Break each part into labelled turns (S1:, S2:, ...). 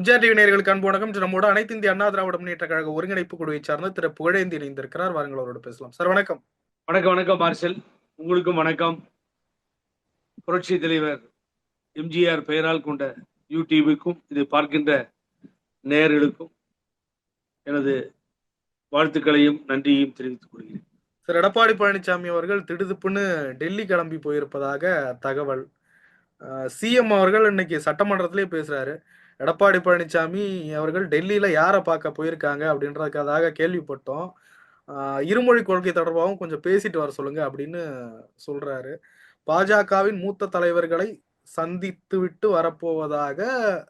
S1: MGR TV நேயர்களுக்கு அன்பு வணக்கம். நம்மோட அனைத்து இந்திய அண்ணா திராவிட முன்னேற்ற கழக ஒருங்கிணைப்பு குழுவை சார்ந்த திரு புகழேந்தி இணைந்திருக்கிறார். வாருங்கள் அவரோட பேசலாம். சார் வணக்கம்.
S2: வணக்கம் வணக்கம் மார்ஷல் உங்களுக்கும் வணக்கம். புரட்சி தலைவர் எம்ஜிஆர் பெயரால் கொண்ட யூடியூபுக்கும் இதை பார்க்கின்ற நேயர்களுக்கும் எனது வாழ்த்துக்களையும் நன்றியையும் தெரிவித்துக் கொள்கிறேன்.
S1: சார் எடப்பாடி பழனிசாமி அவர்கள் திடுதிப்புன்னு டெல்லி கிளம்பி போயிருப்பதாக தகவல். சிஎம் அவர்கள் இன்னைக்கு சட்டமன்றத்திலே பேசுறாரு. எடப்பாடி பழனிசாமி அவர்கள் டெல்லியில யாரை பார்க்க போயிருக்காங்க அப்படின்றதுக்காக கேள்விப்பட்டோம். இருமொழி கொள்கை தொடர்பாகவும் கொஞ்சம் பேசிட்டு வர சொல்லுங்க அப்படின்னு சொல்றாரு. பாஜகவின் மூத்த தலைவர்களை சந்தித்து விட்டு வரப்போவதாக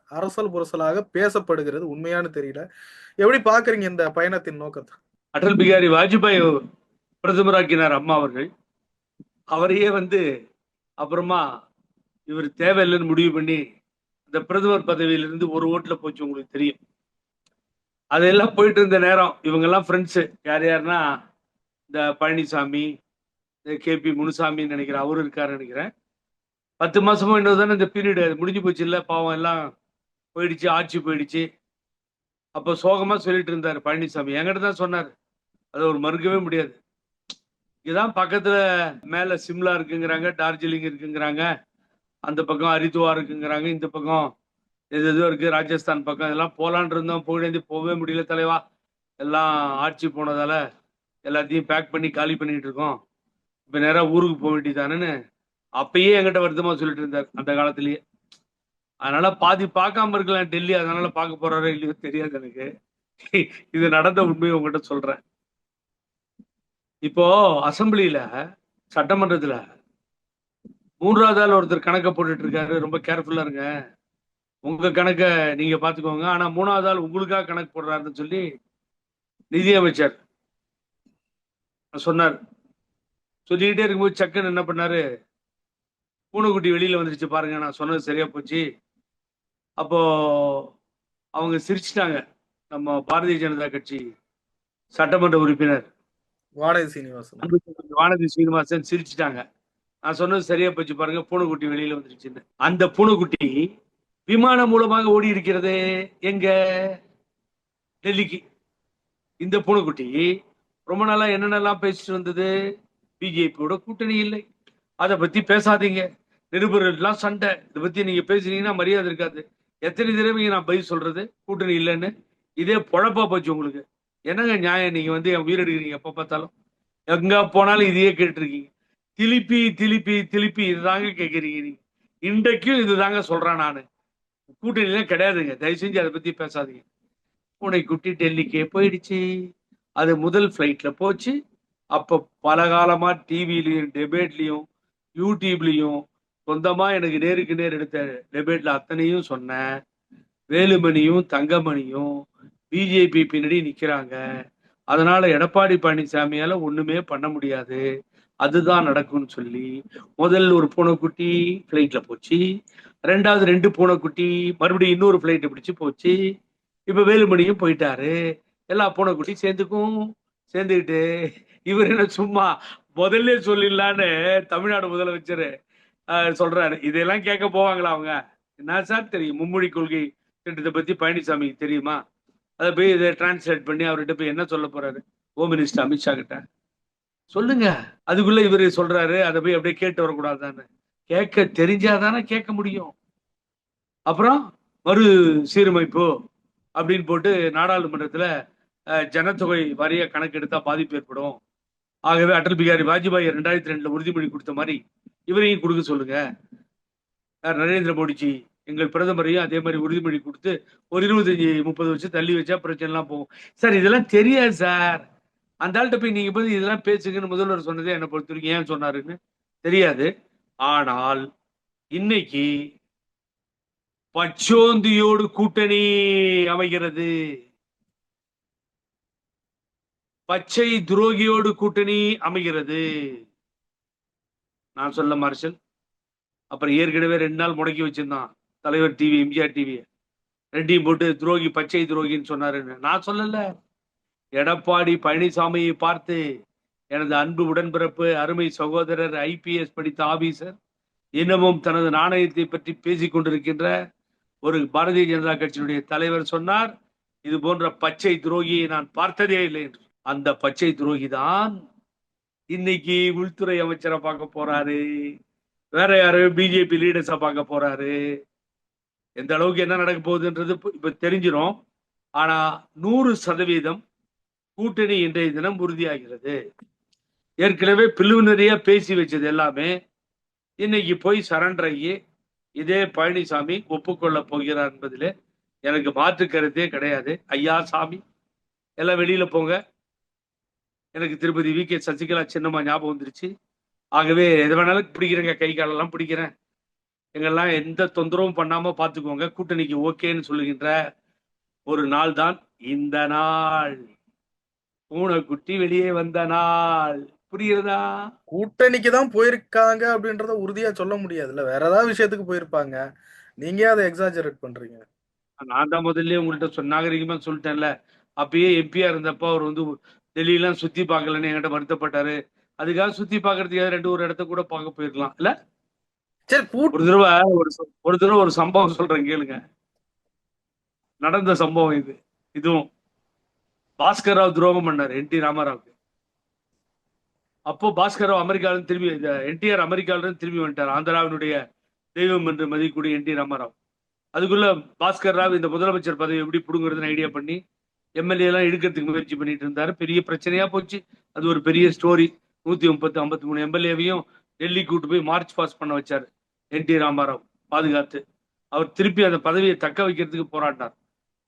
S1: அரசல் புரசலாக பேசப்படுகிறது. உண்மையானு தெரியல. எப்படி பாக்குறீங்க இந்த பயணத்தின் நோக்கத்தை?
S2: அடல் பிகாரி வாஜ்பாய் பிரதமராக்கினார் அம்மா அவர்கள். அவரையே வந்து அப்புறமா இவர் தேவையில்லைன்னு முடிவு பண்ணி இந்த பிரதமர் பதவியிலிருந்து ஒரு ஓட்டுல போச்சு உங்களுக்கு தெரியும். அதெல்லாம் போயிட்டு இருந்த நேரம் இவங்கெல்லாம் ஃப்ரெண்ட்ஸு யார் யாருன்னா இந்த பழனிசாமி இந்த கேபி முனுசாமின்னு நினைக்கிறேன் அவரும் இருக்காருன்னு நினைக்கிறேன். பத்து மாசமும் இன்னும் தானே இந்த பீரியடு முடிஞ்சு போச்சு இல்லை பாவம் எல்லாம் போயிடுச்சு ஆட்சி போயிடுச்சு. அப்போ சோகமாக சொல்லிட்டு இருந்தார் பழனிசாமி. என்கிட்ட தான் சொன்னார். அதை ஒரு மறுக்கவே முடியாது. இதுதான் பக்கத்தில் மேலே சிம்லா இருக்குங்கிறாங்க டார்ஜிலிங் இருக்குங்கிறாங்க. அந்த பக்கம் ஹரித்துவா இருக்குங்கிறாங்க இந்த பக்கம் எது எதுவும் இருக்கு ராஜஸ்தான் பக்கம் இதெல்லாம் போலான் இருந்தோம் போயிட்டு போகவே முடியல தலைவா. எல்லாம் ஆட்சி போனதால எல்லாத்தையும் பேக் பண்ணி காலி பண்ணிட்டு இருக்கோம். இப்ப நேராக ஊருக்கு போக வேண்டியதானேன்னு அப்பயே என்கிட்ட வருத்தமா சொல்லிட்டு இருந்தார் அந்த காலத்திலேயே. அதனால பாதி பார்க்காம இருக்கலாம் டெல்லி அதனால பார்க்க போறாரோ இல்லையோ தெரியாது எனக்கு. இது நடந்த உண்மையை உங்ககிட்ட சொல்றேன். இப்போ அசம்பிளியில சட்டமன்றத்துல மூன்றாவது ஆள் ஒருத்தர் கணக்கை போட்டுட்டு இருக்காரு ரொம்ப கேர்ஃபுல்லா இருங்க. உங்க கணக்கை நீங்க பாத்துக்கோங்க ஆனா மூணாவது ஆள் உங்களுக்காக கணக்கு போடுறாருன்னு சொல்லி நிதியமைச்சர் சொன்னார். சொல்லிக்கிட்டே இருக்கும்போது சக்குன்னு என்ன பண்ணாரு? பூனைக்குட்டி வெளியில வந்துருச்சு பாருங்க. நான் சொன்னது சரியா போச்சு. அப்போ அவங்க சிரிச்சிட்டாங்க. நம்ம பாரதிய ஜனதா கட்சி சட்டமன்ற உறுப்பினர்.
S1: வாடகை சீனிவாசன்.
S2: வானதி சீனிவாசன் சிரிச்சிட்டாங்க. நான் சொன்னது சரியா போச்சு பாருங்க. பூனைக்குட்டி வெளியில வந்துருச்சுன்னு அந்த பூனைக்குட்டி விமானம் மூலமாக ஓடி இருக்கிறது எங்க? டெல்லிக்கு. இந்த பூனைக்குட்டி ரொம்ப நாளா என்னென்னலாம் பேசிட்டு வந்தது? பிஜேபியோட கூட்டணி இல்லை. அதை பத்தி பேசாதீங்க. நிருபர்கள்லாம் சண்டை. இதை பத்தி நீங்க பேசுனீங்கன்னா மரியாதை இருக்காது. எத்தனை தடவை நான் பதில் சொல்றது? கூட்டணி இல்லைன்னு. இதே பொழப்பா போச்சு உங்களுக்கு. என்னங்க நியாயம்? நீங்க வந்து என் உயிரெடுக்கிறீங்க எப்ப பார்த்தாலும். எங்க போனாலும் இதையே கேட்டிருக்கீங்க. திருப்பி திருப்பி திருப்பி இதுதாங்க கேட்குறீங்க நீ. இன்றைக்கும் இதுதாங்க சொல்கிறேன் நான். கூட்டணிலாம் கிடையாதுங்க. தயவு செஞ்சு அதை பற்றி பேசாதீங்க. பூனை குட்டி டெல்லிக்கே போயிடுச்சு. அது முதல் ஃப்ளைட்டில் போச்சு. அப்போ பல காலமாக டிவிலையும் டெபேட்லேயும் யூடியூப்லேயும் சொந்தமாக எனக்கு நேருக்கு நேர் எடுத்த டெபேட்டில் அத்தனையும் சொன்னேன். வேலுமணியும் தங்கமணியும் பிஜேபி பின்னாடி நிற்கிறாங்க அதனால் எடப்பாடி பழனிசாமியால் ஒன்றுமே பண்ண முடியாது. அதுதான் நடக்கும்னு சொல்லி முதல் ஒரு பூனைக்குட்டி ஃப்ளைட்ல போச்சு. ரெண்டாவது ரெண்டு பூனைக்குட்டி மறுபடியும் இன்னொரு ஃப்ளைட்டை பிடிச்சி போச்சு. இப்ப வேலுமணியும் போயிட்டாரு. எல்லா பூனைக்குட்டி சேர்ந்துக்கும் சேர்ந்துக்கிட்டு இவர் என்ன சும்மா முதல்ல சொல்லிடலான்னு தமிழ்நாடு முதலமைச்சர் சொல்றாரு. இதெல்லாம் கேட்க போவாங்களா அவங்க? என்ன சார் தெரியும்? மும்மொழி கொள்கை திட்டத்தை பத்தி பழனிசாமிக்கு தெரியுமா? அதை போய் இதை டிரான்ஸ்லேட் பண்ணி அவர்கிட்ட போய் என்ன சொல்ல போறாரு? ஹோம் மினிஸ்டர் அமித்ஷா கிட்ட. சொல்லுங்க. அதுக்குள்ள இவரு சொல்றாரு அதை போய் அப்படியே கேட்டு வரக்கூடாதுன்னு கேட்க தெரிஞ்சாதானே கேட்க முடியும். அப்புறம் மறு சீரமைப்பு அப்படின்னு போட்டு நாடாளுமன்றத்துல ஜனத்தொகை வாரிய கணக்கெடுத்தா பாதிப்பு ஏற்படும். ஆகவே அடல் பிகாரி வாஜ்பாய் ரெண்டாயிரத்தி ரெண்டுல உறுதிமொழி கொடுத்த மாதிரி இவரையும் கொடுக்க சொல்லுங்க. நரேந்திர மோடிஜி எங்கள் பிரதமரையும் அதே மாதிரி உறுதிமொழி கொடுத்து ஒரு இருபத்தஞ்சி முப்பது வச்சு தள்ளி வச்சா பிரச்சனைலாம் போகும். சார் இதெல்லாம் தெரியாது சார். அந்த ஆள்கிட்ட போய் நீங்க போய் இதெல்லாம் பேசுங்கன்னு முதல்வர் சொன்னதே என்னை பொறுத்த வரைக்கும் ஏன் சொன்னாருன்னு தெரியாது. ஆனால் இன்னைக்கு பச்சோந்தியோடு கூட்டணி அமைகிறது. பச்சை துரோகியோடு கூட்டணி அமைகிறது. நான் சொல்ல மார்ஷல் அப்புறம் ஏற்கனவே ரெண்டு நாள் முடக்கி வச்சிருந்தான். தலைவர் டிவி எம்ஜிஆர் டிவி ரெண்டையும் போட்டு துரோகி பச்சை துரோகின்னு சொன்னாருன்னு. நான் சொல்லல. எடப்பாடி பழனிசாமியை பார்த்து எனது அன்பு உடன்பிறப்பு அருமை சகோதரர் ஐபிஎஸ் படித்த ஆபீசர் இன்னமும் தனது நாணயத்தை பற்றி பேசிக் கொண்டிருக்கின்ற ஒரு பாரதிய ஜனதா கட்சியினுடைய தலைவர் சொன்னார் இது போன்ற பச்சை துரோகியை நான் பார்த்ததே இல்லை என்று. அந்த பச்சை துரோகி தான் இன்னைக்கு உள்துறை அமைச்சரை பார்க்க போறாரு வேற யாரு பிஜேபி லீடர்ஸா பார்க்க போறாரு. எந்த அளவுக்கு என்ன நடக்க போகுதுன்றது இப்ப- தெரிஞ்சிடும் ஆனா நூறு சதவீதம் கூட்டணி இன்றைய தினம் உறுதியாகிறது. ஏற்கனவே பிரிலிமினரியா பேசி வச்சது எல்லாமே இன்னைக்கு போய் சரண்டரையே இதே பழனிசாமி ஒப்புக்கொள்ள போகிறார் என்பதிலே எனக்கு மாற்று கருத்தே கிடையாது. ஐயா சாமி எல்லாம் வெளியில போங்க. எனக்கு திருப்பதி வி கே சசிகலா சின்னம்மா ஞாபகம் வந்துருச்சு. ஆகவே எது வேணாலும் பிடிக்கிறேங்க கை காலெல்லாம் பிடிக்கிறேன். எங்கெல்லாம் எந்த தொந்தரவும் பண்ணாம பார்த்துக்கோங்க கூட்டணிக்கு ஓகேன்னு சொல்லுகின்ற ஒரு நாள் தான் இந்த நாள். பூனைக்குட்டி வெளியே வந்த நாள். புரியுறதா
S1: கூட்டணிக்கு தான் போயிருக்காங்க அப்படின்றத உறுதியா சொல்ல முடியாதுல்ல. வேற ஏதாவது விஷயத்துக்கு போயிருப்பாங்க. நீங்க அதை எக்ஸாஜரேட் பண்றீங்க?
S2: நான் தான் முதல்ல உங்கள்கிட்ட சொன்ன நாகரிகமா சொல்லிட்டேன்ல. அப்பயே எம்பியா இருந்தப்ப அவர் வந்து டெல்லியெல்லாம் சுத்தி பார்க்கலன்னு என்கிட்ட வருத்தப்பட்டாரு. அதுக்காக சுத்தி பார்க்கறதுக்காக ரெண்டு ஒரு இடத்த கூட பார்க்க போயிருக்கலாம். இல்ல?
S1: சரி
S2: ஒரு தடவை ஒரு ஒரு தடவை ஒரு சம்பவம் சொல்றேன் கேளுங்க. நடந்த சம்பவம் இது. இதுவும் பாஸ்கர் ராவ் துரோகம் பண்ணார் என் டி ராமாராவுக்கு. அப்போ பாஸ்கர் ராவ் அமெரிக்காவிலும் திரும்பி என்டிஆர் அமெரிக்காவிலும் திரும்பி வந்துட்டார். ஆந்திராவினுடைய தெய்வம் என்று மதிக்கூடிய என் டி ராமாராவ். அதுக்குள்ள பாஸ்கர் ராவ் இந்த முதலமைச்சர் பதவி எப்படி பிடுங்குறதுன்னு ஐடியா பண்ணி எம்எல்ஏ எல்லாம் எடுக்கிறதுக்கு முயற்சி பண்ணிட்டு இருந்தாரு. பெரிய பிரச்சனையா போச்சு. அது ஒரு பெரிய ஸ்டோரி. நூத்தி முப்பத்து ஐம்பத்தி மூணு எம்எல்ஏவையும் டெல்லி கூட்டு போய் மார்ச் பாஸ் பண்ண வச்சார் என் டி ராமாராவ் பாதுகாத்து. அவர் திருப்பி அந்த பதவியை தக்க வைக்கிறதுக்கு போராடினார்.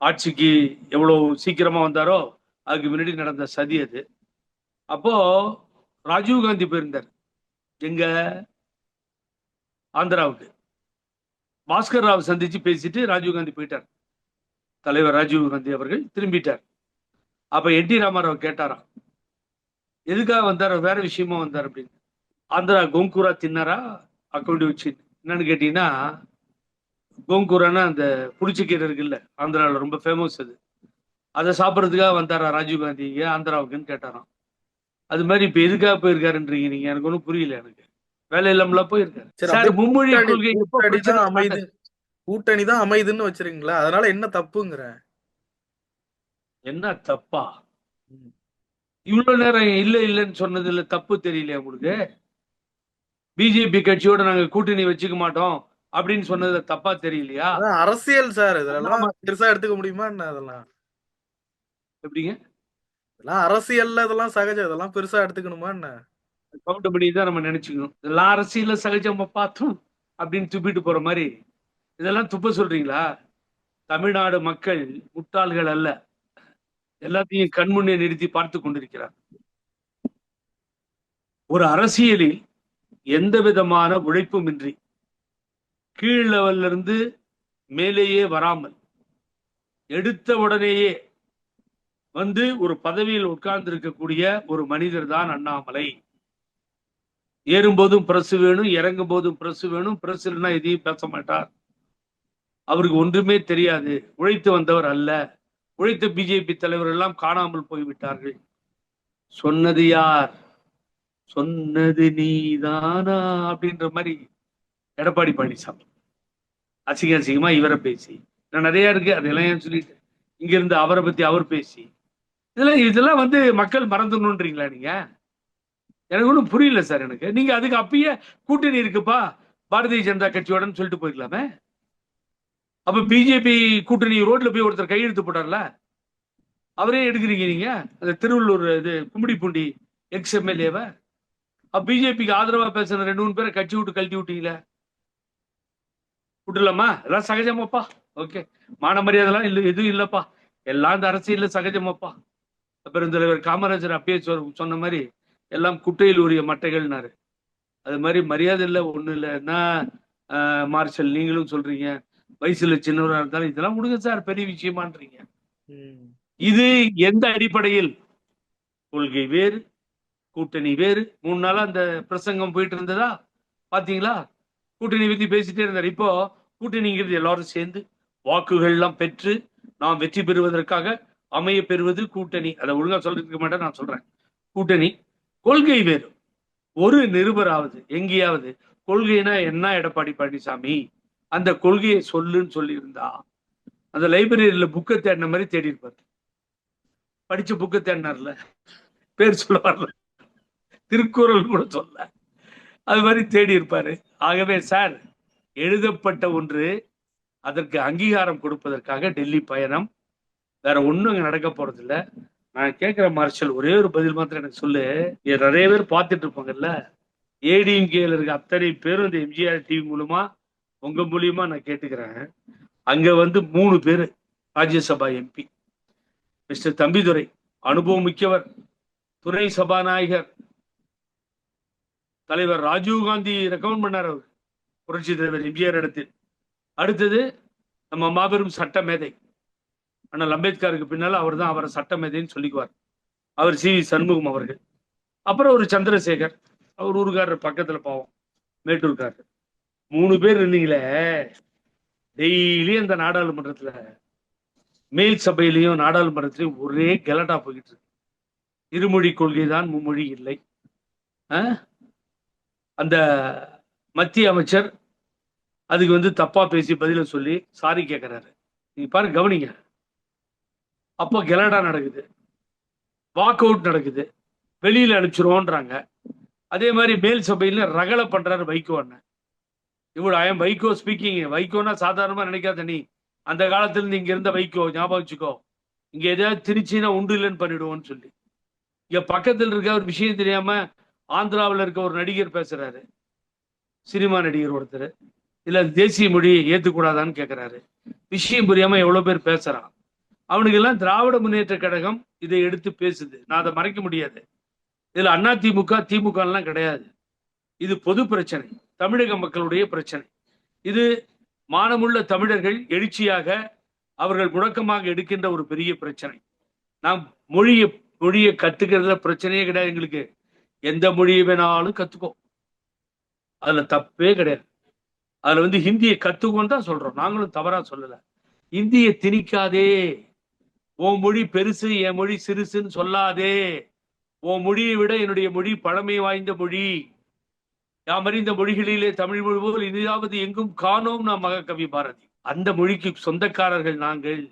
S2: ஆட்சிக்கு எவ்வளவு சீக்கிரமா வந்தாரோ அதுக்கு முன்னாடி நடந்த சதி அது. அப்போ ராஜீவ் காந்தி போயிருந்தார். எங்க? ஆந்திராவுக்கு. பாஸ்கர் ராவ் சந்திச்சு பேசிட்டு ராஜீவ் காந்தி போயிட்டார். தலைவர் ராஜீவ் காந்தி அவர்கள் திரும்பிட்டார். அப்ப என் டி ராமாராவ் கேட்டாராம் எதுக்காக வந்தார்? வேற விஷயமா வந்தார்? அப்படின்னு. ஆந்திரா கோங்கூரா தின்னாரா? அக்கௌண்ட் வச்சு என்னன்னு கேட்டீங்கன்னா கோங்கூரானா அந்த புளிச்சக்கீரை இருக்குல்ல ஆந்திராவில் ரொம்ப ஃபேமஸ் அது. அதை சாப்பிட்றதுக்காக வந்தாரா ராஜீவ் காந்தி? இங்க ஆந்திராவுக்குன்னு கேட்டாராம். அது மாதிரி இப்ப எதுக்காக போயிருக்காருன்றீங்க நீங்க? எனக்கு ஒன்றும் புரியல எனக்கு. வேலை இல்லாமல போயிருக்காரு.
S1: சரி,
S2: மும்மொழி கொள்கை
S1: அமைது. கூட்டணி தான் அமைதுன்னு வச்சிருக்கீங்களா? அதனால என்ன தப்புங்கிற?
S2: என்ன தப்பா. இவ்வளவு நேரம் இல்ல இல்லைன்னு சொன்னதுல தப்பு தெரியலையா உங்களுக்கு? பிஜேபி கட்சியோட நாங்க கூட்டணி வச்சுக்க மாட்டோம் அப்படின்னு சொன்னதுல தப்பா தெரியலையா?
S1: அரசியல் சார் இதெல்லாம் பெருசா எடுத்துக்க முடியுமா என்ன அதெல்லாம்.
S2: எப்படிங்க?
S1: இதெல்லாம் அரசியல்ல இதெல்லாம் சகஜம். இதெல்லாம் பெருசா எடுத்துக்கணுமா என்ன?
S2: கவுண்ட் பண்ணி தான் நம்ம நினைச்சுக்கணும். இதெல்லாம் அரசியல சகஜமா பார்த்தோம் அப்படின்னு துப்பிட்டு போற மாதிரி. இதெல்லாம் துப்ப சொல்றீங்களா? தமிழ்நாடு மக்கள் முட்டாள்கள் அல்ல. எல்லாத்தையும் கண்முன்னே நிறுத்தி பார்த்து கொண்டிருக்கிறார். ஒரு அரசியலில் எந்த விதமான உழைப்புமின்றி கீழ் லெவல்ல இருந்து மேலேயே வராமல் எடுத்த உடனேயே வந்து ஒரு பதவியில் உட்கார்ந்து இருக்கக்கூடிய ஒரு மனிதர் தான் அண்ணாமலை. ஏறும்போதும் பிரஸ் வேணும் இறங்கும் போதும் பிரஸ் வேணும் பிரஸ் இல்லைன்னா எதையும் பேச மாட்டார். அவருக்கு ஒன்றுமே தெரியாது. உழைத்து வந்தவர் அல்ல. உழைத்த பிஜேபி தலைவர் எல்லாம் காணாமல் போய்விட்டார்கள். சொன்னது யார்? சொன்னது நீதானா? அப்படின்ற மாதிரி எடப்பாடி பழனிசாமி. அசிங்க அசிங்கமா இவரை பேசி. நான் நிறைய இருக்கு அதெல்லாம் ஏன் சொல்லிட்டு இங்க இருந்து அவரை பத்தி அவர் பேசி. இதெல்லாம் இதெல்லாம் வந்து மக்கள் மறந்துடணுன்றீங்களா நீங்க? எனக்கு ஒன்றும் புரியல சார் எனக்கு. நீங்க அதுக்கு அப்பயே கூட்டணி இருக்குப்பா பாரதிய ஜனதா கட்சியோடன்னு சொல்லிட்டு போயிருக்கலாமே? அப்ப பிஜேபி கூட்டணி ரோட்ல போய் ஒருத்தர் கையெழுத்து போட்டார்ல? அவரே எடுக்கிறீங்க நீங்க? அந்த திருவள்ளூர் இது கும்மிடிப்பூண்டி எக்ஸ் எம்எல்ஏவை அப்ப பிஜேபிக்கு ஆதரவா பேசுன ரெண்டு மூணு பேரை கட்சி விட்டு கழட்டி விட்டீங்களே? விட்டுலாமா எல்லாம் சகஜமாப்பா. ஓகே. மான மரியாதைலாம் இல்லை எதுவும் இல்லப்பா. எல்லாம் இந்த அரசியல்ல சகஜமாப்பா. பெருந்தலைவர் காமராஜர் அப்பயே சொன்ன மாதிரி எல்லாம் குட்டையில் உரிய மட்டைகள்னாரு. அது மாதிரி மரியாதை இல்லை ஒண்ணும் இல்லை. என்ன ஆஹ், மார்ஷல் நீங்களும் சொல்றீங்க. வயசுல சின்னவரா இருந்தாலும் இதெல்லாம் விடுங்க சார் பெரிய விஷயமான்றீங்க. இது எந்த அடிப்படையில்? கொள்கை வேறு கூட்டணி வேறு. மூணு நாளா அந்த பிரசங்கம் போயிட்டு இருந்ததா? பாத்தீங்களா? கூட்டணி பத்தி பேசிட்டே இருந்தார். இப்போ கூட்டணிங்கிறது எல்லாரும் சேர்ந்து வாக்குகள் எல்லாம் பெற்று நாம் வெற்றி பெறுவதற்காக அமைய பெறுவது கூட்டணி. அதை ஒழுங்கா சொல்றதுக்கு மாட்டேன் நான் சொல்றேன். கூட்டணி கொள்கை வேறு. ஒரு நிருபராவது எங்கேயாவது கொள்கைனா என்ன எடப்பாடி பழனிசாமி? அந்த கொள்கையை சொல்லுன்னு சொல்லியிருந்தா அந்த லைப்ரரியில புக்கை தேடின மாதிரி தேடி இருப்பார் படிச்ச புக்கை தேடினார்ல. பேர் சொல்ல வரல. திருக்குறள் கூட சொல்ல. அது மாதிரி தேடி இருப்பாரு ஆகவே சார் எழுதப்பட்ட ஒன்று அதற்கு அங்கீகாரம் கொடுப்பதற்காக டெல்லி பயணம் வேற ஒண்ணும் அங்கே நடக்க போறது இல்ல நான் கேட்கிற மார்ஷல் ஒரே ஒரு பதில் மாத்திரம் எனக்கு சொல்லு. நிறைய பேர் பார்த்துட்டு இருப்பாங்கல்ல. ஏடிஎம்கேல இருக்க அத்தனை பேரும் இந்த எம்ஜிஆர் டிவி மூலமா உங்க மூலியமா நான் கேட்டுக்கிறேன். அங்க வந்து மூணு பேர் ராஜ்யசபா எம்பி மிஸ்டர் தம்பிதுரை அனுபவம் மிக்கவர் துணை சபாநாயகர் தலைவர் ராஜீவ் காந்தி ரெக்கமெண்ட் பண்ணார் அவர். புரட்சி தலைவர் எம்ஜிஆர் இடத்தில். அடுத்தது நம்ம மாபெரும் சட்ட மேதை ஆனால் அம்பேத்கருக்கு பின்னால் அவர் தான் அவரை சட்டமேதைன்னு சொல்லிக்குவார். அவர் சி வி சண்முகம் அவர்கள். அப்புறம் ஒரு சந்திரசேகர். அவர் ஊருக்காரர் பக்கத்தில் பாவம். மேட்டூர்காரர். மூணு பேர் இருந்தீங்களே. டெய்லி அந்த நாடாளுமன்றத்தில் மேல் சபையிலையும் நாடாளுமன்றத்திலையும் ஒரே கெலட்டா போய்கிட்டு இருக்கு. இருமொழி கொள்கை தான் மும்மொழி இல்லை. அந்த மத்திய அமைச்சர் அதுக்கு வந்து தப்பா பேசி பதில சொல்லி சாரி கேட்கிறாரு நீங்க பாருங்க கவனிங்க. அப்போ கெலடா நடக்குது. வாக் அவுட் நடக்குது. வெளியில் அனுப்பிச்சிருவோன்றாங்க. அதே மாதிரி மேல் சபையில் ரகலை பண்றாரு வைகோ அண்ணன். இவ்வளோ ஐயம் வைகோ ஸ்பீக்கிங் வைகோன்னா சாதாரணமாக நினைக்காத நீ. அந்த காலத்துலேருந்து இங்கே இருந்த வைகோ ஞாபகம் வச்சுக்கோ. இங்கே எதாவது திருச்சின்னா உண்டு இல்லைன்னு பண்ணிடுவோன்னு சொல்லி. இங்கே பக்கத்தில் இருக்க ஒரு விஷயம் தெரியாமல் ஆந்திராவில் இருக்க ஒரு நடிகர் பேசுகிறாரு சினிமா நடிகர் ஒருத்தர். இல்லை தேசிய மொழி ஏற்றுக்கூடாதான்னு கேட்குறாரு விஷயம் புரியாமல் எவ்வளோ பேர் பேசுகிறான் அவனுக்கு எல்லாம் திராவிட முன்னேற்ற கழகம் இதை எடுத்து பேசுது. நான் அதை மறைக்க முடியாது. இதுல அண்ணா திமுக திமுக எல்லாம் கிடையாது. இது பொது பிரச்சனை. தமிழக மக்களுடைய பிரச்சனை. இது மானமுள்ள தமிழர்கள் எழுச்சியாக அவர்கள் முழக்கமாக எடுக்கின்ற ஒரு பெரிய பிரச்சனை. நாம் மொழியை மொழியை கத்துக்கிறதுல பிரச்சனையே கிடையாது எங்களுக்கு. எந்த மொழியை வேணாலும் கத்துக்கோ. அதுல தப்பே கிடையாது. அதுல வந்து ஹிந்தியை கத்துக்கோன்னு தான் சொல்றோம். நாங்களும் தவறா சொல்லல. இந்தியை திணிக்காதே. உன் மொழி பெருசு என் மொழி சிறுசுன்னு சொல்லாதே. உன் மொழியை விட என்னுடைய மொழி பழமை வாய்ந்த மொழி. யாம் அறிந்த மொழிகளிலே தமிழ் மொழி போல் இனிதாவது எங்கும் காணோம் நாம் மகக்கவி பாரதி. அந்த மொழிக்கு சொந்தக்காரர்கள் நாங்கள்.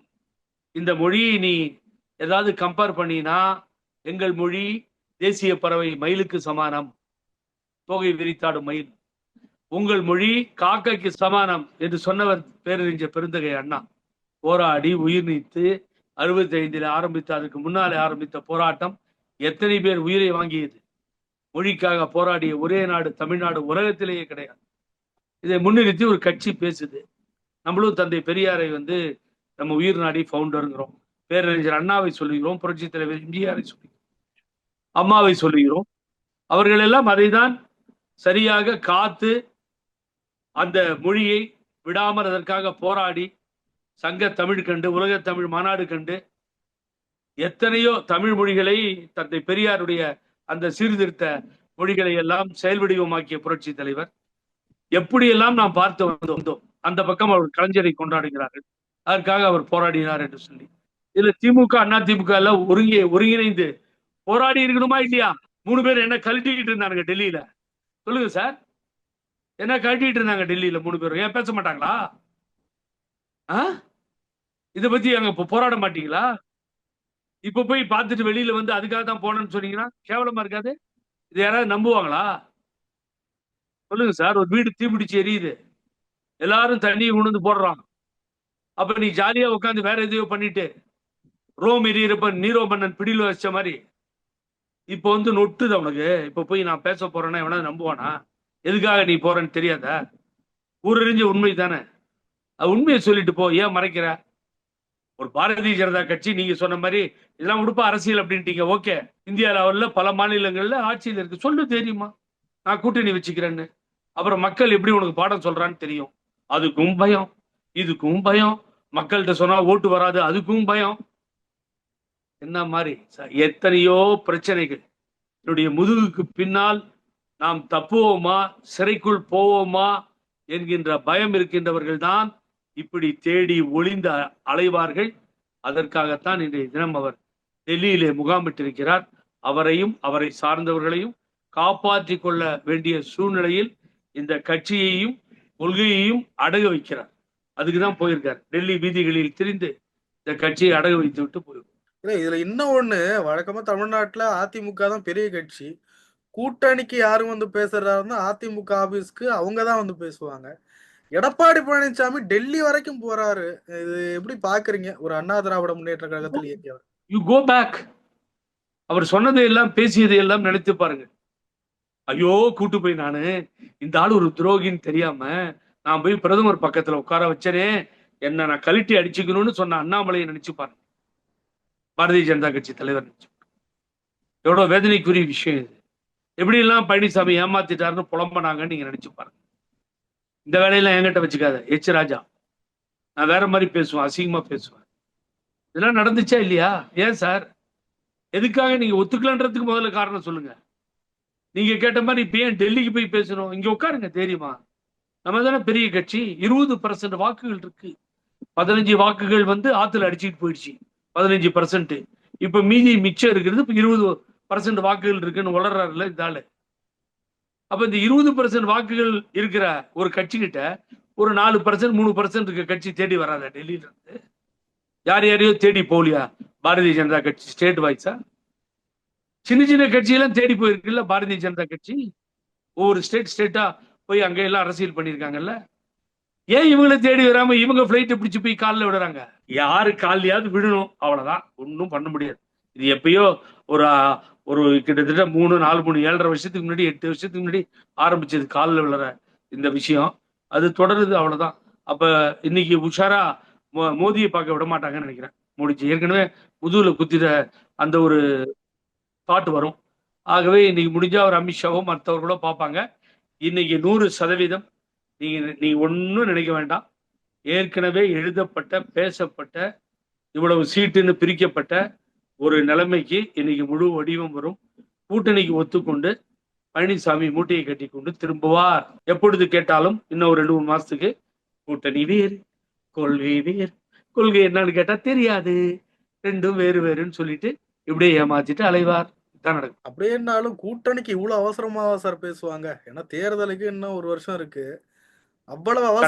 S2: இந்த மொழியை நீ ஏதாவது கம்பேர் பண்ணினா எங்கள் மொழி தேசிய பறவை மயிலுக்கு சமானம். தோகை விரித்தாடும் மயில். உங்கள் மொழி காக்கைக்கு சமானம் என்று சொன்னவர் பேரறிஞர் பெருந்தகை அண்ணா. போராடி உயிர் நீத்து அறுபத்தி ஐந்தில் ஆரம்பித்த அதுக்கு முன்னாலே ஆரம்பித்த போராட்டம் எத்தனை பேர் உயிரை வாங்கியது? மொழிக்காக போராடிய ஒரே நாடு தமிழ்நாடு உலகத்திலேயே கிடையாது. இதை முன்னிறுத்தி ஒரு கட்சி பேசுது. நம்மளும் தந்தை பெரியாரை வந்து நம்ம உயிர் நாடி ஃபவுண்டருங்கிறோம் பேரறிஞர் அண்ணாவை சொல்லுகிறோம். புரட்சி தலைவர் எம்ஜிஆரை சொல்லுகிறோம். அம்மாவை சொல்லுகிறோம். அவர்கள் எல்லாம் அதைதான் சரியாக காத்து அந்த மொழியை விடாமல் அதற்காக போராடி சங்க தமிழ் கண்டு உலக தமிழ் மாநாடு கண்டு எத்தனையோ தமிழ் மொழிகளை தந்தை பெரியாருடைய அந்த சீர்திருத்த மொழிகளை எல்லாம் செயல் வடிவமாக்கிய புரட்சி தலைவர். எப்படியெல்லாம் நாம் பார்த்து வந்தோம் அந்த பக்கம் அவர் கலைஞரை கொண்டாடுகிறார்கள். அதற்காக அவர் போராடினார் என்று சொல்லி. இதுல திமுக அண்ணா திமுக எல்லாம் ஒருங்கி ஒருங்கிணைந்து போராடி இருக்கணுமா இல்லையா? மூணு பேர் என்ன கழட்டிக்கிட்டு இருந்தாங்க டெல்லியில. சொல்லுங்க சார். என்ன கழட்டிட்டு இருந்தாங்க டெல்லியில மூணு பேரும்? ஏன் பேச மாட்டாங்களா? ஆ? இதை பத்தி அங்க போராட மாட்டீங்களா? இப்ப போய் பார்த்துட்டு வெளியில வந்து அதுக்காக தான் போனேன்னு சொன்னீங்கன்னா கேவலமா இருக்காது. இது யாராவது நம்புவாங்களா? சொல்லுங்க சார் ஒரு வீடு தீப்பிடிச்சு எரியுது. எல்லாரும் தண்ணியை கொண்டு வந்து போடுறான் அப்ப நீ ஜாலியா உட்காந்து வேற எதையோ பண்ணிட்டு ரோம் எரியறப்ப நீரோ மன்னன் பிடியில் வச்ச மாதிரி. இப்போ வந்து நொட்டுது அவனுக்கு இப்ப போய் நான் பேச போறேன்னா எவனா நம்புவானா? எதுக்காக நீ போறேன்னு தெரியாதா? ஊரறிஞ்ச உண்மை தானே. அது உண்மையை சொல்லிட்டு போ. ஏன் மறைக்கிற? ஒரு பாரதிய ஜனதா கட்சி நீங்க சொன்ன மாதிரி இதெல்லாம் உடுப்பா அரசியல் அப்படின்ட்டீங்க. ஓகே. இந்தியா லெவல்ல பல மாநிலங்கள்ல ஆட்சியில் இருக்கு. சொல்லு தெரியுமா? நான் கூட்டணி வச்சுக்கிறேன்னு. அப்புறம் மக்கள் எப்படி உனக்கு பாடம் சொல்றான்னு தெரியும். அதுக்கும் பயம். இதுக்கும் பயம். மக்கள்கிட்ட சொன்னா ஓட்டு வராது. அதுக்கும் பயம். என்ன மாதிரி? ச- எத்தனையோ பிரச்சனைகள். என்னுடைய முதுகுக்கு பின்னால் நாம் தப்புவோமா? சிறைக்குள் போவோமா? என்கின்ற பயம் இருக்கின்றவர்கள் தான் இப்படி தேடி ஒளிந்த அலைவார்கள் அதற்காகத்தான் இன்றைய தினம் அவர் டெல்லியிலே முகாமிட்டிருக்கிறார். அவரையும் அவரை சார்ந்தவர்களையும் காப்பாற்றி கொள்ள வேண்டிய சூழ்நிலையில் இந்த கட்சியையும் கொள்கையையும் அடகு வைக்கிறார். அதுக்கு தான் போயிருக்கார். டெல்லி வீதிகளில் திரிந்து இந்த கட்சியை அடகு வைத்து விட்டு
S1: போயிருக்கும் இதுல இன்னும் ஒண்ணு வழக்கமா தமிழ்நாட்டுல அதிமுக தான் பெரிய கட்சி. கூட்டணிக்கு யாரும் வந்து பேசுறாருன்னா அதிமுக ஆபீஸ்க்கு அவங்க தான் வந்து பேசுவாங்க. எடப்பாடி பழனிசாமி டெல்லி வரைக்கும் போறாரு. இது எப்படி பாக்குறீங்க? ஒரு அண்ணா திராவிட முன்னேற்ற கழகத்தில் இயக்கியவர்.
S2: யூ கோ பேக் அவர் சொன்னதை எல்லாம் பேசியதை எல்லாம் நினைத்து பாருங்க. ஐயோ கூட்டு போய் நானு. இந்த ஆள் ஒரு துரோகின்னு தெரியாம நான் போய் பிரதமர் பக்கத்துல உட்கார வச்சனே. என்ன நான் கழட்டி அடிச்சுக்கணும்னு சொன்ன அண்ணாமலையை நினைச்சு பாருங்க. பாரதிய ஜனதா கட்சி தலைவர் நினைச்சு எவ்வளவு வேதனைக்குரிய விஷயம் இது. எப்படி எல்லாம் பழனிசாமி ஏமாத்திட்டாருன்னு புலம்பனாங்கன்னு நீங்க நினைச்சு பாருங்க. இந்த வேலையெல்லாம் என்கிட்ட வச்சுக்காத. எச் ராஜா. நான் வேற மாதிரி பேசுவேன் அசிங்கமா பேசுவேன். இதெல்லாம் நடந்துச்சா இல்லையா? ஏன் சார்? எதுக்காக நீங்க ஒத்துக்கலன்றதுக்கு முதல்ல காரணம் சொல்லுங்க. நீங்க கேட்ட மாதிரி இப்ப ஏன் டெல்லிக்கு போய் பேசணும் இங்க உட்காருங்க தெரியுமா. நம்ம தானே பெரிய கட்சி. இருபது பர்சன்ட் வாக்குகள் இருக்கு. பதினஞ்சு வாக்குகள் வந்து ஆத்துல அடிச்சுட்டு போயிடுச்சு. பதினஞ்சு பர்சன்ட் இப்ப மீதி மிச்சம் இருக்கிறது இப்ப இருபது பர்சன்ட் வாக்குகள் இருக்குன்னு வளர்றாருல இதால அப்ப இந்த இருபது பர்சன்ட் வாக்குகள் இருக்கிற ஒரு கட்சி கிட்ட ஒரு நாலு பர்சன்ட் மூணு பர்சன்ட் இருக்க கட்சி தேடி வராதா டெல்லியில இருந்து? யார் யாரையோ தேடி போலியா பாரதிய ஜனதா கட்சி ஸ்டேட் வைஸா? சின்ன சின்ன கட்சியெல்லாம் தேடி போயிருக்குல்ல பாரதிய ஜனதா கட்சி? ஒவ்வொரு ஸ்டேட் ஸ்டேட்டா போய் அங்க எல்லாம் அரசியல் பண்ணியிருக்காங்கல்ல? ஏன் இவங்களை தேடி வராம இவங்க பிளைட்டை பிடிச்சு போய் காலில் விடுறாங்க? யாரு காலையாவது விடணும் அவ்வளவுதான். ஒன்றும் பண்ண முடியாது. இது எப்பயோ ஒரு ஒரு கிட்டத்தட்ட மூணு நாலு மூணு ஏழரை வருஷத்துக்கு முன்னாடி எட்டு வருஷத்துக்கு முன்னாடி ஆரம்பிச்சது காலில் விழுற இந்த விஷயம். அது தொடருது அவ்வளோதான் அப்போ இன்னைக்கு உஷாரா மோ- மோதியை பார்க்க விட மாட்டாங்கன்னு நினைக்கிறேன். முடிச்சு ஏற்கனவே முதுகுல குத்திர அந்த ஒரு தாட் வரும். ஆகவே இன்னைக்கு முடிஞ்சா அவர் அமித்ஷாவோ மற்றவர்களோ பார்ப்பாங்க. இன்னைக்கு நூறு சதவீதம் நீங்க நீங்க ஒன்றும் நினைக்க வேண்டாம். ஏற்கனவே எழுதப்பட்ட பேசப்பட்ட இவ்வளவு சீட்டுன்னு பிரிக்கப்பட்ட ஒரு நிலைமைக்கு இன்னைக்கு முழு வடிவம் வரும். கூட்டணிக்கு ஒத்துக்கொண்டு பழனிசாமி மூட்டையை கட்டி கொண்டு திரும்புவார். எப்பொழுது கேட்டாலும் இன்னும் ஒரு ரெண்டு மூணு மாசத்துக்கு கூட்டணி வேறு கொள்கை வேறு. கொள்கை என்னன்னு கேட்டா தெரியாது. ரெண்டும் வேறு வேறுன்னு சொல்லிட்டு இப்படியே ஏமாத்திட்டு அலைவார். தான் நடக்கும்.
S1: அப்படியேனாலும் கூட்டணிக்கு இவ்வளவு அவசரமா சார் பேசுவாங்க. ஏன்னா தேர்தலுக்கு இன்னும் ஒரு வருஷம் இருக்கு. அவ்வளவு.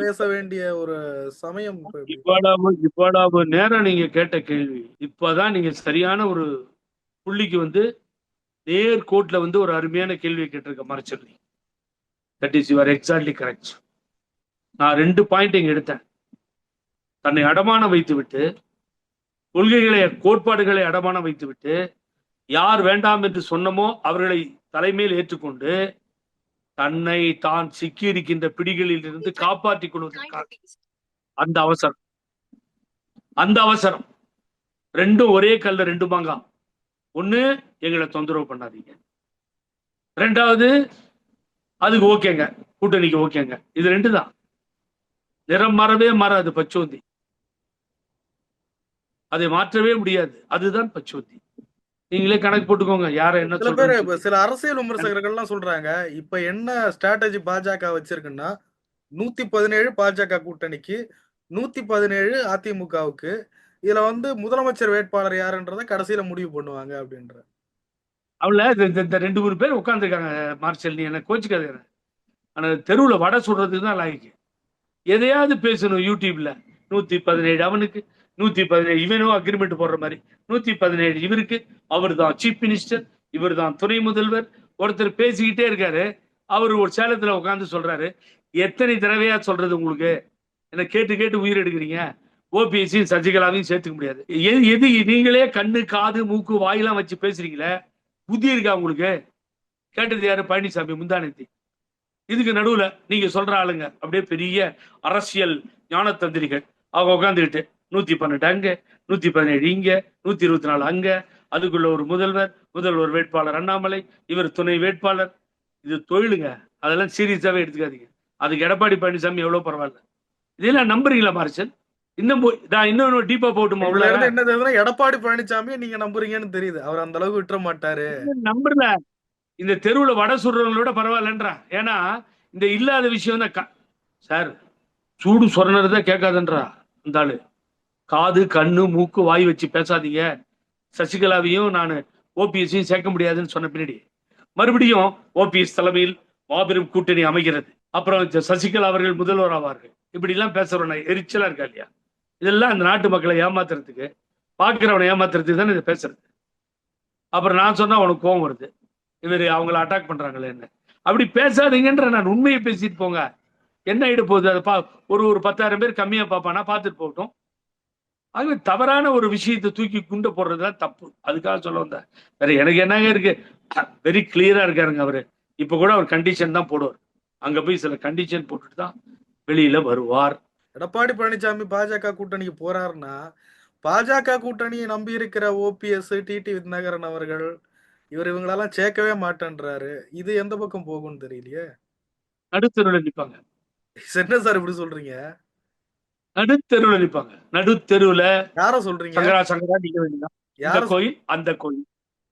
S1: பேச வேண்டிய ஒரு சமயம்?
S2: இவ்வளவு இவ்வளவு நேரம் நீங்க கேட்ட கேள்வி இப்பதான் நீங்க சரியான ஒரு புள்ளிக்கு வந்து நேர் கோட்ல வந்து ஒரு அருமையான கேள்வியை கேட்டிருக்க மறைச்சிருந்தீங்க that is your exactly correct நான் ரெண்டு பாயிண்ட் இங்க எடுத்தேன் தன்னை அடமானம் வைத்து விட்டு கொள்கைகளை கோட்பாடுகளை அடமானம் வைத்து விட்டு யார் வேண்டாம் என்று சொன்னமோ அவர்களை தலைமையில் ஏற்றுக்கொண்டு தன்னை தான் சிக்கி இருக்கின்ற பிடிகளில் இருந்து காப்பாற்றிக் கொள்வதற்காக. அந்த அவசரம். அந்த அவசரம். ரெண்டும் ஒரே கல்ல ரெண்டு மாங்கா ஒண்ணு எங்களை தொந்தரவு பண்ணாதீங்க. ரெண்டாவது அதுக்கு ஓகேங்க. கூட்டணிக்கு ஓகேங்க. இது ரெண்டு தான். நிறம் மாறவே மாறாது பச்சோந்தி. அதை மாற்றவே முடியாது. அதுதான் பச்சோந்தி. நீங்களே கணக்கு போட்டுக்கோங்க யார என்ன
S1: சில பேர் சில அரசியல் விமர்சகர்கள் எல்லாம் சொல்றாங்க இப்ப என்ன ஸ்ட்ராட்டஜி பாஜக வச்சிருக்குன்னா நூத்தி பதினேழு பாஜக கூட்டணிக்கு நூத்தி பதினேழு அதிமுகவுக்கு இதுல வந்து முதலமைச்சர் வேட்பாளர் யாருன்றத கடைசியில முடிவு பண்ணுவாங்க அப்படின்ற.
S2: அவள இந்த ரெண்டு மூணு பேர் உட்காந்துருக்காங்க மார்ஷல் நீ என்ன கோச்சுக்காத ஆனா தெருவுல வடை சுடுறதுக்கு தான் லாய்க்கு. எதையாவது பேசணும் யூடியூப்ல நூத்தி பதினேழு அவனுக்கு. நூத்தி பதினேழு இவனும் அக்ரிமெண்ட் போடுற மாதிரி. நூத்தி பதினேழு இவருக்கு அவர் தான் சீஃப் மினிஸ்டர் இவர் தான் துணை முதல்வர். ஒருத்தர் பேசிக்கிட்டே இருக்காரு. அவர் ஒரு சேலத்துல உட்காந்து சொல்றாரு. எத்தனை தடவையா சொல்றது உங்களுக்கு? என்ன கேட்டு கேட்டு உயிர் எடுக்கிறீங்க. ஓபிஎஸ்சியும் சசிகலாவையும் சேர்த்துக்க முடியாது. எது எது நீங்களே கண்ணு காது மூக்கு வாயெல்லாம் வச்சு பேசுறீங்களே? புத்தி இருக்கா உங்களுக்கு? கேட்டது யாரு? பழனிசாமி முந்தானத்தி இதுக்கு நடுவுல நீங்க சொல்ற ஆளுங்க அப்படியே பெரிய அரசியல் ஞானத்தந்திரிகள். அவங்க உட்காந்துக்கிட்டு நூத்தி பன்னெண்டு அங்க நூத்தி பதினேழு இங்க நூத்தி இருபத்தி நாலு அங்க. அதுக்குள்ள ஒரு முதல்வர் முதல்வர் வேட்பாளர் அண்ணாமலை இவர் துணை வேட்பாளர். இது தொழிலுங்க. அதெல்லாம் சீரியஸாவே எடுத்துக்காதீங்க. அதுக்கு எடப்பாடி பழனிசாமி எவ்வளவு பரவாயில்ல. இதெல்லாம் நம்புறீங்களா மார்ஷல் இன்னும் போய் நான் இன்னும் டீப்பா போட்டுமா உள்ள
S1: என்ன எடப்பாடி பழனிசாமியை நீங்க நம்புறீங்கன்னு தெரியுது. அவர் அந்த அளவுக்கு விட்டுற மாட்டாரு.
S2: நம்பர்ல இந்த தெருவுல வடை சுடுறவங்களோட பரவாயில்லன்றா? ஏன்னா இந்த இல்லாத விஷயம் தான் சார் சூடு சொரணதை கேட்காதன்றா இந்த ஆளு. காது கண்ணு மூக்கு வாய் வச்சு பேசாதீங்க. சசிகலாவையும் நான் ஓபிஎஸ்ஸையும் சேர்க்க முடியாதுன்னு சொன்ன பின்னாடி. மறுபடியும் ஓபிஎஸ் தலைமையில் மாபெரும் கூட்டணி அமைகிறது. அப்புறம் சசிகலா அவர்கள் முதல்வர் ஆவார்கள். இப்படிலாம் பேசுறவன எரிச்சலா இருக்கா இல்லையா? இதெல்லாம் அந்த நாட்டு மக்களை ஏமாத்துறதுக்கு பார்க்குறவனை ஏமாத்துறதுக்கு தானே இதை பேசுறது. அப்புறம் நான் சொன்னா உனக்கு கோவம் வருது. இவர் அவங்கள அட்டாக் பண்றாங்களே என்ன? அப்படி பேசாதீங்கன்ற நான் உண்மையை பேசிட்டு போங்க. என்ன ஆயிட போகுது? அதை பா ஒரு ஒரு பத்தாயிரம் பேர் கம்மியா பார்ப்பானா? பார்த்துட்டு போகட்டும். ஆகவே தவறான ஒரு விஷயத்தை தூக்கி குண்ட போடுறதுதான் தப்பு. அதுக்காக சொல்ல வந்தேன். வேற எனக்கு என்னங்க இருக்கு? வெரி கிளியரா இருக்காருங்க அவரு. இப்ப கூட அவர் கண்டிஷன் தான் போடுவார். அங்க போய் சில கண்டிஷன் போட்டுட்டு தான் வெளியில வருவார்.
S1: எடப்பாடி பழனிசாமி பாஜக கூட்டணிக்கு போறாருன்னா பாஜக கூட்டணியை நம்பி இருக்கிற ஓபிஎஸ் டிடி வித்நகரன் அவர்கள் இவர் இவங்களெல்லாம் சேர்க்கவே மாட்டேன்றாரு. இது எந்த பக்கம் போகும்னு தெரியலையே.
S2: நடுத்தெருவில் நிற்பாங்க
S1: என்ன சார் இப்படி சொல்றீங்க?
S2: நடுத்தெருவில் நிற்பாங்க நடுத்தெருவுல
S1: யார சொல்றீங்க?
S2: சங்கரா சங்கரா வேண்டியதான் இந்த கோயில் அந்த கோயில்.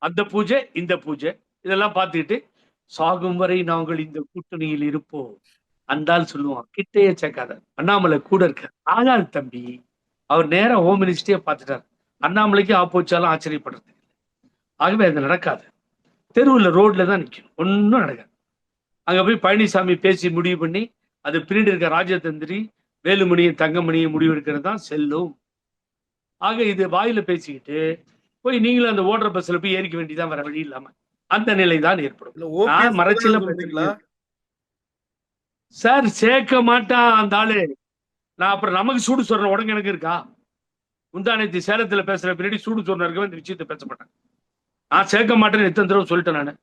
S2: அந்த பூஜை இந்த பூஜை. இதெல்லாம் பார்த்துக்கிட்டு சாகும் வரை நாங்கள் இந்த கூட்டணியில் இருப்போம். அந்தால் சொல்லுவான் கிட்டையே சேர்க்காத. அண்ணாமலை கூட இருக்க ஆகாது தம்பி அவர் நேரா ஹோம் மினிஸ்டரே பார்த்துட்டார். அண்ணாமலைக்கு ஆப்போச்சாலும் ஆச்சரியப்படுறது இல்லை. ஆகவே அது நடக்காது. தெருவுல ரோட்ல தான் நிற்கும். ஒன்றும் நடக்காது. அங்க போய் பழனிசாமி பேசி முடிவு பண்ணி அது பின்னாடி இருக்க ராஜதந்திரி வேலுமணியும் தங்கமணியும் முடிவு எடுக்கிறது தான் செல்லும். ஆக இது வாயில பேசிக்கிட்டு போய் நீங்களும் அந்த ஓடுற பஸ்ல போய் ஏறிக்க வேண்டியதான் வேற வழி இல்லாம அந்த நிலை தான் ஏற்படும் மறைச்சல சார் சேர்க்க மாட்டான் அந்த ஆளு. நான் அப்புறம் நமக்கு சூடு சொல்ற உடம்பு எனக்கு இருக்கா? முந்தானத்தி சேலத்துல பேசுற பின்னாடி சூடு சொன்ன இருக்கவே இந்த விஷயத்தை பேச மாட்டேன். நான் சேர்க்க மாட்டேன்னு எத்தனை தடவை சொல்லிட்டேன் நான்.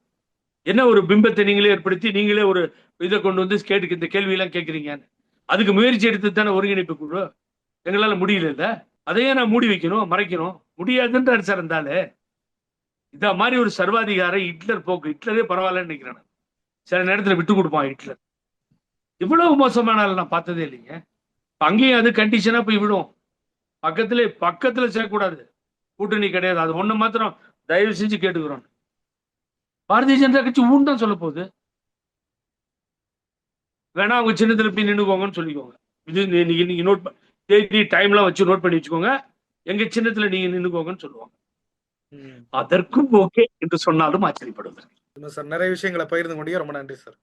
S2: என்ன ஒரு பிம்பத்தை நீங்களே ஏற்படுத்தி நீங்களே ஒரு இதை கொண்டு வந்து கேட்டுக்கு இந்த கேள்வி எல்லாம் கேட்கறீங்கன்னு. அதுக்கு முயற்சி எடுத்து தானே ஒருங்கிணைப்பு குழு? எங்களால் முடியல அதையே நான் மூடி வைக்கணும் மறைக்கணும். முடியாதுன்றாரு சார் இருந்தாலே இந்த மாதிரி ஒரு சர்வாதிகார ஹிட்லர் போக்கு ஹிட்லரே பரவாயில்லன்னு நினைக்கிறேன் சில நேரத்தில் விட்டு கொடுப்பான் ஹிட்லர். இவ்வளவு மோசமான நான் பார்த்ததே இல்லைங்க. அங்கேயும் அது கண்டிஷனாக போய் விடும். பக்கத்துல பக்கத்துல சேர்க்கக்கூடாது கூட்டணி கிடையாது. அது ஒண்ணு மாத்திரம் தயவு செஞ்சு கேட்டுக்கிறோம். பாரதிய ஜனதா கட்சி ஊன் தான் சொல்ல போகுது. வேணா அவங்க சின்னத்துல போய் நின்னுக்கோங்கன்னு சொல்லிக்கோங்க. இது நீ- நீங்க நீங்க நோட் தேதி டைம்லாம் வச்சு நோட் பண்ணி வச்சுக்கோங்க. எங்க சின்னத்துல நீங்க நின்னுக்கோங்கன்னு சொல்லுவாங்க. அதற்கும் ஓகே என்று சொன்னாலும் ஆச்சரியப்படுவதற்கு
S1: இல்ல சார் நிறைய விஷயங்களை பகிர்ந்து கொண்டீங்க. ரொம்ப நன்றி சார்.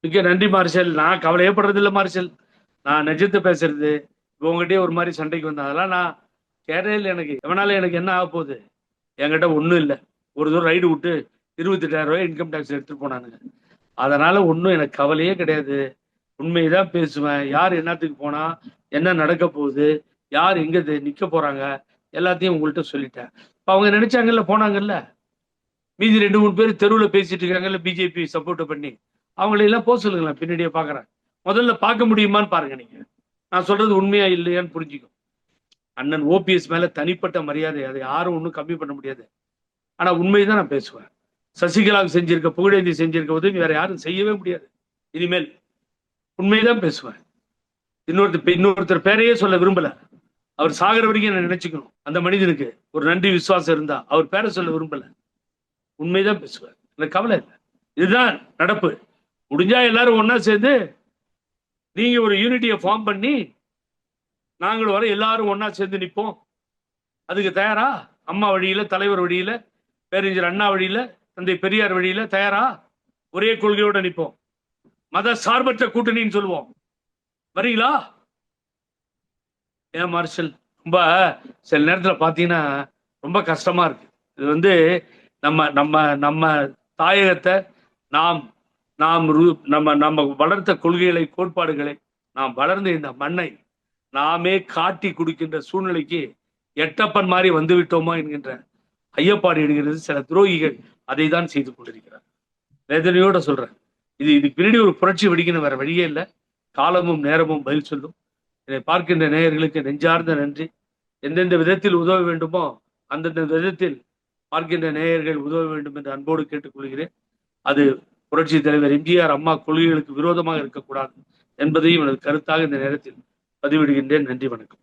S2: மிக்க நன்றி மார்ஷல். நான் கவலையே படுறது இல்லை மார்ஷல். நான் நிஜத்தை பேசுறது. இப்போ உங்ககிட்டயே ஒரு மாதிரி சண்டைக்கு வந்தேன். அதெல்லாம் நான் கேரள எனக்கு. எவனால எனக்கு என்ன ஆக போகுது? என்கிட்ட ஒன்றும் இல்லை. ஒரு தூரம் ரைடு விட்டு இருபத்தெட்டாயிரம் ரூபாய் இன்கம் டேக்ஸ் எடுத்துட்டு போனானுங்க. அதனால ஒன்றும் எனக்கு கவலையே கிடையாது. உண்மையதான் பேசுவேன். யார் என்னத்துக்கு போனா என்ன நடக்க போகுது யார் எங்க இது நிக்க போறாங்க எல்லாத்தையும் உங்கள்கிட்ட சொல்லிட்டேன். இப்போ அவங்க நினைச்சாங்கல்ல போனாங்கல்ல? மீதி ரெண்டு மூணு பேர் தெருவில் பேசிட்டு இருக்காங்கல்ல பிஜேபி சப்போர்ட் பண்ணி. அவங்களையெல்லாம் போக சொல்லுங்களேன் பின்னாடியே பாக்குறேன். முதல்ல பார்க்க முடியுமான்னு பாருங்க நீங்க. நான் சொல்றது உண்மையா இல்லையான்னு புரிஞ்சுக்கும் அண்ணன் ஓபிஎஸ் மேல தனிப்பட்ட மரியாதை அதை யாரும் ஒன்றும் கம்மி பண்ண முடியாது. ஆனா உண்மைதான் நான் பேசுவேன். சசிகலாவுக்கு செஞ்சிருக்க புகழேந்தி செஞ்சிருக்க உதவி வேற யாரும் செய்யவே முடியாது. இனிமேல் உண்மைதான் பேசுவேன் இன்னொருத்தர் இன்னொருத்தர் பேரையே சொல்ல விரும்பல. அவர் சாகர வரைக்கும் நான் நினைச்சுக்கணும். அந்த மனிதனுக்கு ஒரு நன்றி விசுவாசம் இருந்தா அவர் பேரை சொல்ல விரும்பல. உண்மைதான் பேசுவேன் எனக்கு கவலை இல்லை. இதுதான் நடப்பு. முடிஞ்சா எல்லாரும் ஒன்னா சேர்ந்து நீங்க ஒரு யூனிட்டியை ஃபார்ம் பண்ணி நாங்கள் வர எல்லாரும் ஒன்னா சேர்ந்து நிற்போம் அதுக்கு தயாரா? அம்மா வழியில தலைவர் வழியில பேரறிஞர் அண்ணா வழியில தந்தை பெரியார் வழியில தயாரா? ஒரே கொள்கையோட நிற்போம். மத சார்பற்ற கூட்டணின்னு சொல்லுவோம். வரீங்களா? ஏன் மார்ஷல் ரொம்ப சில நேரத்துல பாத்தீங்கன்னா ரொம்ப கஷ்டமா இருக்கு. இது வந்து நம்ம நம்ம நம்ம தாயகத்தை நாம் நாம் ரூ நம்ம நம்ம வளர்த்த கொள்கைகளை கோட்பாடுகளை நாம் வளர்ந்த இந்த மண்ணை நாமே காட்டி கொடுக்கின்ற சூழ்நிலைக்கு எட்டப்பன் மாதிரி வந்து விட்டோமா என்கின்ற ஐயப்பாடு எடுகிறது சில துரோகிகள் அதை தான் செய்து கொண்டிருக்கிறார். வேதனையோட சொல்றேன். இது இதுக்கு பின்னாடி ஒரு புரட்சி வெடிக்கணும் வேற வழியே இல்லை. காலமும் நேரமும் பதில் சொல்லும். இதை பார்க்கின்ற நேயர்களுக்கு நெஞ்சார்ந்த நன்றி. எந்தெந்த விதத்தில் உதவ வேண்டுமோ அந்தந்த விதத்தில் பார்க்கின்ற நேயர்கள் உதவ வேண்டும் என்று அன்போடு கேட்டுக்கொள்கிறேன் அது புரட்சி தலைவர் எம்ஜிஆர் அம்மா கொள்கைகளுக்கு விரோதமாக இருக்கக்கூடாது என்பதையும் எனது கருத்தாக இந்த நேரத்தில் பதிவிடுகின்றேன். நன்றி வணக்கம்.